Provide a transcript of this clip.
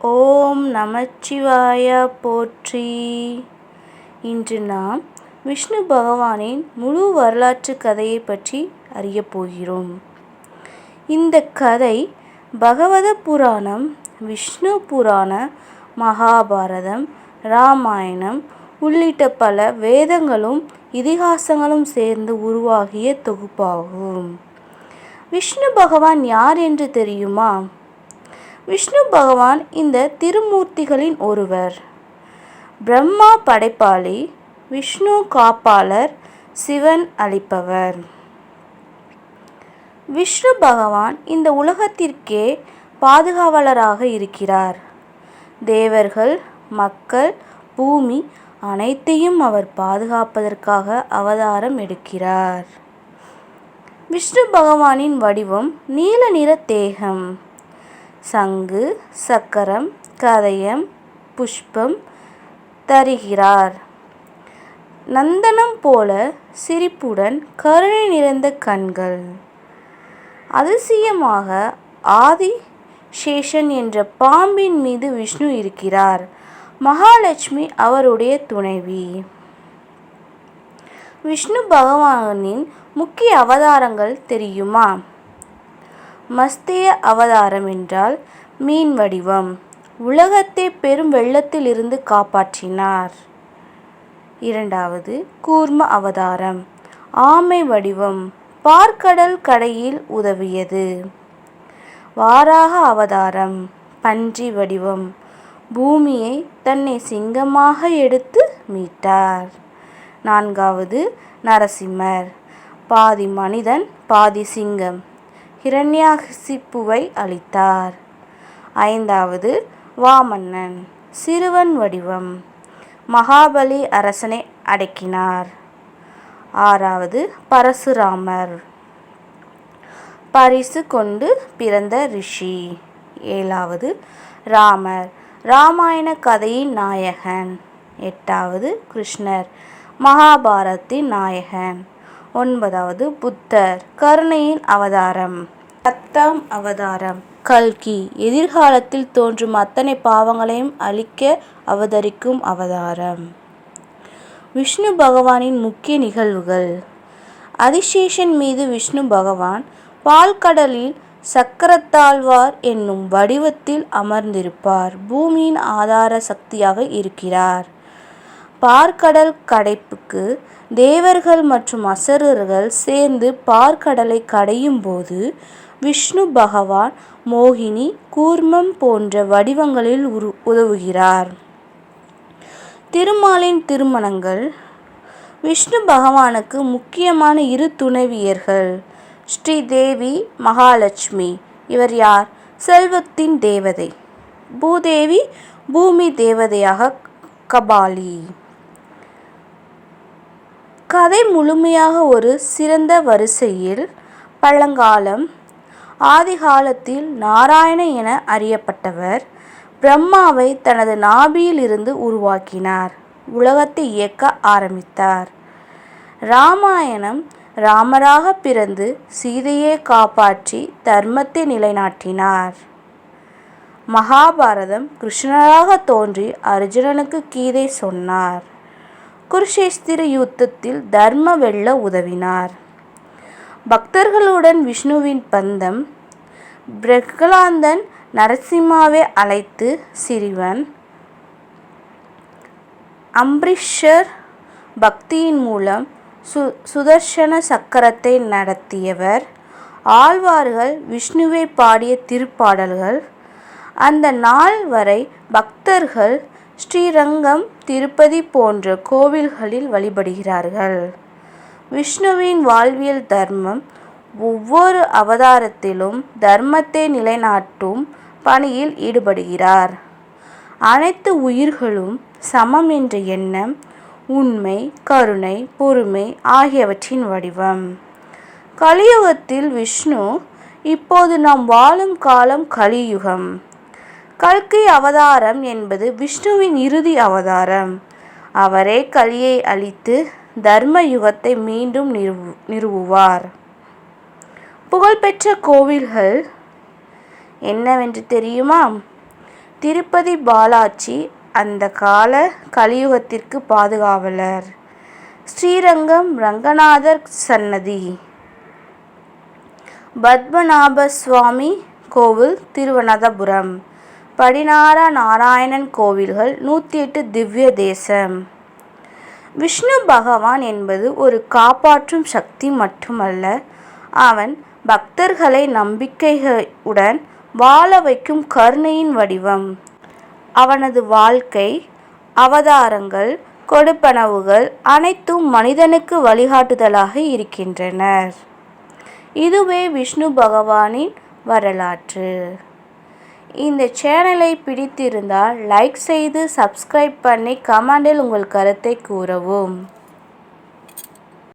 ஓம் நமச்சிவாய போற்றி. இன்று நாம் விஷ்ணு பகவானின் முழு வரலாற்று கதையை பற்றி அறியப் போகிறோம். இந்த கதை பகவத புராணம் விஷ்ணு புராண மகாபாரதம் ராமாயணம் உள்ளிட்ட பல வேதங்களும் இதிகாசங்களும் சேர்ந்து உருவாகிய தொகுப்பாகும். விஷ்ணு பகவான் யார் என்று தெரியுமா? விஷ்ணு பகவான் இந்த திருமூர்த்திகளின் ஒருவர். பிரம்மா படைப்பாளி விஷ்ணு காப்பாளர் சிவன் அளிப்பவர். விஷ்ணு பகவான் இந்த உலகத்திற்கே பாதுகாவலராக இருக்கிறார். தேவர்கள் மக்கள் பூமி அனைத்தையும் அவர் பாதுகாப்பதற்காக அவதாரம் எடுக்கிறார். விஷ்ணு பகவானின் வடிவம் நீல நிற தேகம். சங்கு சக்கரம் கதயம் புஷ்பம் தருகிறார். நந்தனம் போல சிரிப்புடன் கருணை நிறைந்த கண்கள். அதிசயமாக ஆதி சேஷன் என்ற பாம்பின் மீது விஷ்ணு இருக்கிறார். மகாலட்சுமி அவருடைய துணைவி. விஷ்ணு பகவானின் முக்கிய அவதாரங்கள் தெரியுமா? மஸ்திய அவதாரம் என்றால் மீன் வடிவம். உலகத்தை பெரும் வெள்ளத்திலிருந்து காப்பாற்றினார். இரண்டாவது கூர்ம அவதாரம். ஆமை வடிவம். பார்க்கடல் கடையில் உதவியது. வாராக அவதாரம். பன்றி வடிவம். பூமியை தன்னை சிங்கமாக எடுத்து மீட்டார். நான்காவது நரசிம்மர். பாதி மனிதன் பாதி சிங்கம். ஹிரண்யாசிப்புவை அளித்தார். ஐந்தாவது வாமன்னன் சிறுவன் வடிவம் மகாபலி அரசனை அடக்கினார். ஆறாவது பரசுராமர் பரிசு கொண்டு பிறந்த ரிஷி. ஏழாவது ராமர் ராமாயண கதையின் நாயகன். எட்டாவது கிருஷ்ணர் மகாபாரத்தின் நாயகன். ஒன்பதாவது புத்தர். கருணையின் அவதாரம். பத்தாம் அவதாரம். கல்கி. எதிர்காலத்தில் தோன்றும் அத்தனை பாவங்களையும் அழிக்க அவதரிக்கும் அவதாரம். விஷ்ணு பகவானின் முக்கிய நிகழ்வுகள். அதிசேஷன் மீது விஷ்ணு பகவான் பால்கடலில் சக்கரத்தாழ்வார் என்னும் வடிவத்தில் அமர்ந்திருப்பார். பூமியின் ஆதார சக்தியாக இருக்கிறார். பார்க்கடல் கடைப்புக்கு தேவர்கள் மற்றும் அசுரர்கள் சேர்ந்து பார்க்கடலை கடையும் போது விஷ்ணு பகவான் மோகினி கூர்மம் போன்ற வடிவங்களில் உரு உதவுகிறார். திருமாலின் திருமணங்கள். விஷ்ணு பகவானுக்கு முக்கியமான இரு துணைவியர்கள் ஸ்ரீ தேவி மகாலட்சுமி. இவர் யார்? செல்வத்தின் தேவதை. பூதேவி பூமி தேவதையாக கபாலி. கதை முழுமையாக ஒரு சிறந்த வரிசையில் பழங்காலம் ஆதிகாலத்தில் நாராயண என அறியப்பட்டவர் பிரம்மாவை தனது நாபியில் இருந்து உருவாக்கினார் உலகத்தை இயக்க ஆரம்பித்தார். ராமாயணம் ராமராக பிறந்து சீதையை காப்பாற்றி தர்மத்தை நிலைநாட்டினார். மகாபாரதம் கிருஷ்ணராக தோன்றி அர்ஜுனனுக்கு கீதை சொன்னார். குருஷேஸ்திர யுத்தத்தில் தர்ம வெல்ல உதவினார். பக்தர்களுடன் விஷ்ணுவின் பந்தம் பிரகலாந்தன் நரசிம்மாவை அழைத்து சிறுவன் அம்பரீஷர் பக்தியின் மூலம் சு சுதர்ஷன சக்கரத்தை நடத்தியவர். ஆழ்வார்கள் விஷ்ணுவை பாடிய திருப்பாடல்கள். அந்த நாள் வரை பக்தர்கள் ஸ்ரீரங்கம் திருப்பதி போன்ற கோவில்களில் வழிபடுகிறார்கள். விஷ்ணுவின் வாழ்வியல் தர்மம் ஒவ்வொரு அவதாரத்திலும் தர்மத்தை நிலைநாட்டும் பணியில் ஈடுபடுகிறார். அனைத்து உயிர்களும் சமம் என்ற எண்ணம் உண்மை கருணை பொறுமை ஆகியவற்றின் வடிவம். கலியுகத்தில் விஷ்ணு இப்போது நாம் வாழும் காலம் கலியுகம். கல்கி அவதாரம் என்பது விஷ்ணுவின் இறுதி அவதாரம். அவரே கலியை அழித்து தர்ம யுகத்தை மீண்டும் நிறுவு நிறுவுவார். புகழ்பெற்ற கோவில்கள் என்னவென்று தெரியுமா? திருப்பதி பாலாஜி அந்த கால கலியுகத்திற்கு பாதுகாவலர். ஸ்ரீரங்கம் ரங்கநாதர் சன்னதி. பத்மநாப சுவாமி கோவில் திருவனந்தபுரம். படினார நாராயணன் கோவில்கள் நூற்றி எட்டு திவ்ய தேசம். விஷ்ணு பகவான் என்பது ஒரு காப்பாற்றும் சக்தி மட்டுமல்ல அவன் பக்தர்களை நம்பிக்கைகளுடன் வாழ வைக்கும் கருணையின் வடிவம். அவனது வாழ்க்கை அவதாரங்கள் கொடுப்பனவுகள் அனைத்தும் மனிதனுக்கு வழிகாட்டுதலாக இருக்கின்றனர். இதுவே விஷ்ணு பகவானின் வரலாற்று. இந்த சேனலை பிடித்திருந்தால் லைக் செய்து சப்ஸ்கிரைப் பண்ணி கமெண்டில் உங்கள் கருத்தை கூறவும்.